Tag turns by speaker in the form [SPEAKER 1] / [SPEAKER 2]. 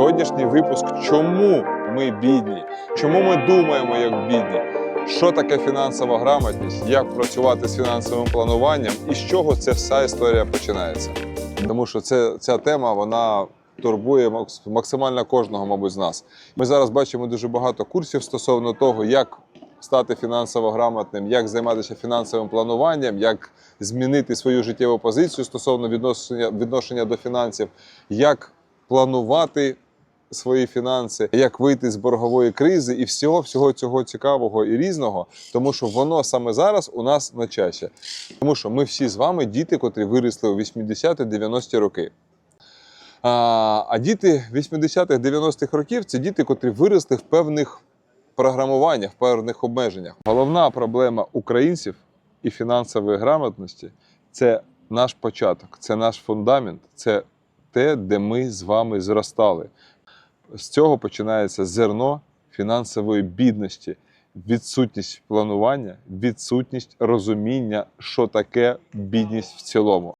[SPEAKER 1] Сьогоднішній випуск чому ми бідні? Чому ми думаємо як бідні? Що таке фінансова грамотність? Як працювати з фінансовим плануванням і з чого ця вся історія починається? Тому що це, ця тема вона турбує максимально кожного, мабуть, з нас. Ми зараз бачимо дуже багато курсів стосовно того, як стати фінансово грамотним, як займатися фінансовим плануванням, як змінити свою життєву позицію стосовно відношення, відношення до фінансів, як планувати свої фінанси, як вийти з боргової кризи і всього, всього цього цікавого і різного, тому що воно саме зараз у нас на часі. Тому що ми всі з вами діти, котрі виросли у 80-90-ті роки. А, а діти 80-х, 90-х років це діти, котрі виросли в певних програмуваннях, в певних обмеженнях. Головна проблема українців і фінансової грамотності це наш початок, це наш фундамент, це те, де ми з вами зростали. З цього починається зерно фінансової бідності, відсутність планування, відсутність розуміння, що таке бідність в цілому.